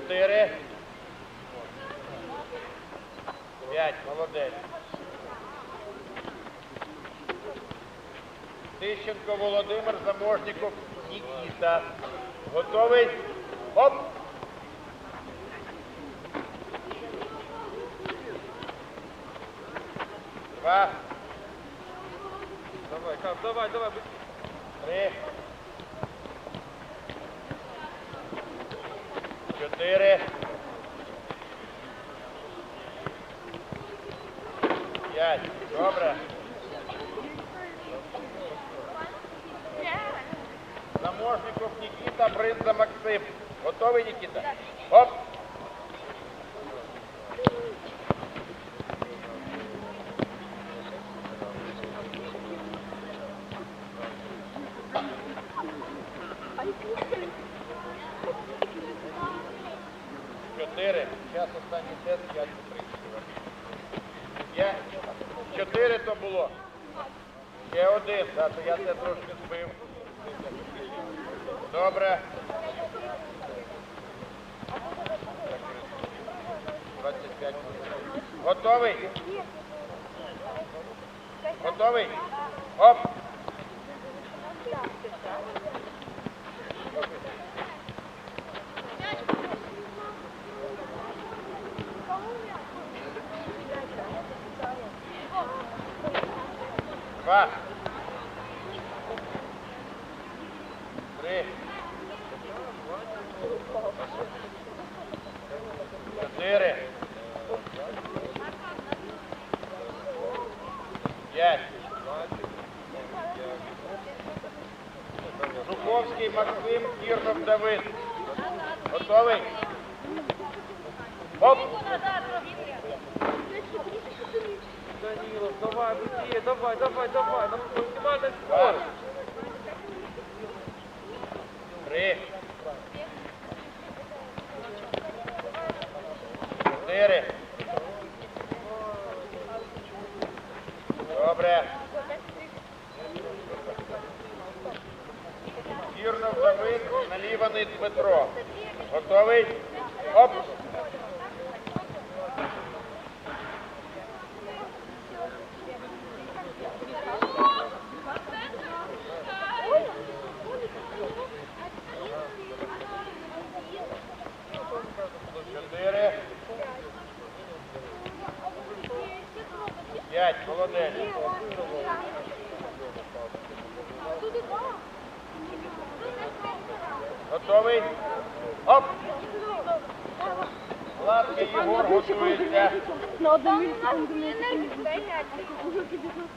Чотири. П'ять. Молодець. Тищенко Володимир, Заможніков Нікіта. Готовий? Оп! Два, Давай, давай, давай. три, чотири, п'ять. Добре. Заможников Нікіта, Бринза Максим. Готовий, Нікіта? Оп! Чотири. Час останній тест, п'ять по Є? Чотири то було. Ще один, да, то я це трошки збив. Добре. 25. Готовий? Готовий? Оп! Два. Три. Чотири. П'ять. Жуковський Максим, Кірнов Давид. Готовий? Оп! Данилов, давай, быстрее, давай, давай, давай. На максимальной Два. скорости. Три. Чотири. Добре. Кірнов Давид, наліваний Дмитро. Готовий? Оп! Чотири. П'ять. Молодець. Готовий? Оп! Ласка Єгор готується. На одному місці.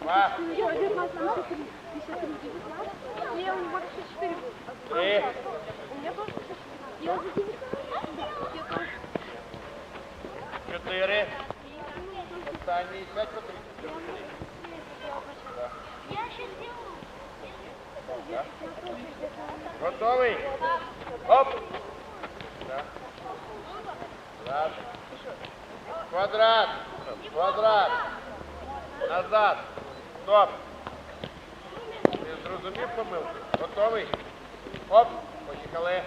Два, Я 19 на 53. 53. Не, у него 64. три, У меня тоже 64. Я за 19. Я тоже. чотири. Останній п'ять по три. Я сейчас сделаю. Готовий? Оп! Да. Квадрат. Квадрат. Квадрат. Назад. Стоп. Ти зрозумів помилку? Готовий? Оп. Поїхали.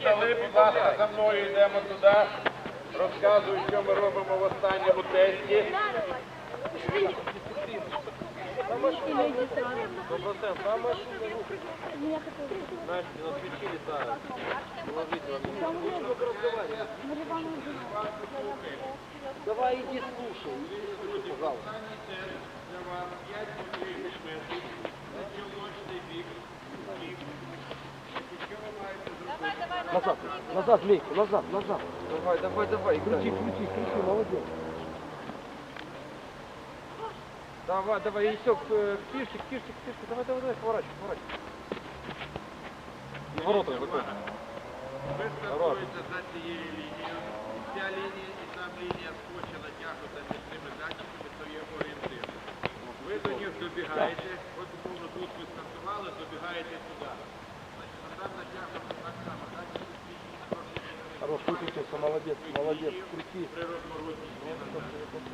Стали, будь ласка, за мною йдемо туди. Розказую, що ми робимо в останньому тесті. Самое шумное рух. Меня хотели. Знаешь, нас включили, да. Положительно. Там Давай иди слушай. Пожалуйста. Для вас 5 потрібних метрів. Начолочний бік. Назад, назад, Лейка, назад, назад. Давай, давай, давай. Крути, крути, крути, молодец. Давай, давай, и все, к э, к фишке, к фишке, к фишке. Давай, давай, давай, поворачивай, поворачивай. И ворота выходит. Ви стартуєте за цією лінією. Ця лінія і там лінія скотча натягнута між цими датчиками, то є орієнтир. Ви до них добігаєте, от умовно тут ви стартували, добігаєте сюди. Хорош, выкрутился, молодец, молодец, крути.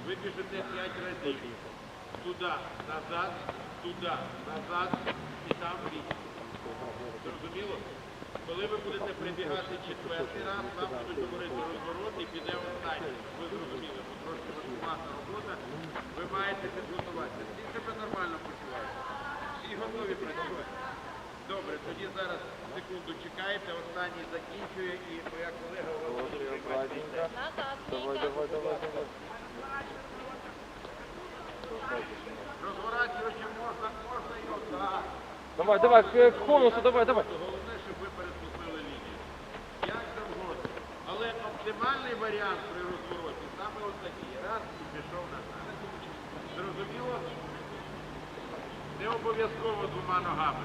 Ви біжите 5 разів. Туди, назад, туди, назад і там вісім. Зрозуміло? Коли ви будете прибігати четвертий раз, вам будуть говорити розворот і піде останній. Ви зрозуміли, бо трошки важкувата робота. Ви маєте підготуватися. Всі себе нормально почувають. Всі готові працювати. Добре, тоді зараз секунду чекаєте, останній закінчує і моя колега буде. Давай, давай, давай, давай. Розворачувачем можна, можна його так. Давай, давай, к, конусу, давай, давай. Головне, щоб ви переступили лінію. Як завгодно. Але оптимальний варіант при розвороті саме ось такий. Раз і пішов назад. Зрозуміло? Не обов'язково двома ногами.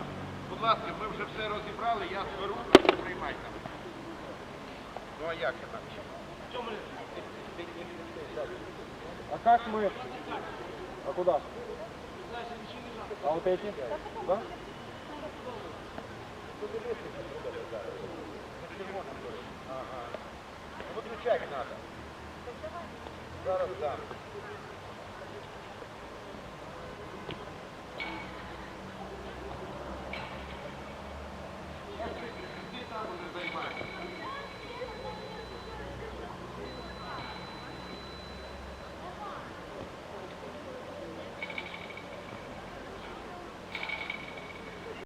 Будь ласка, ми вже все розібрали, я зберу, приймайте. Ну а як інакше? А как мы? А куда? А вот эти? Да? Ага. Виключати треба. Зараз дам.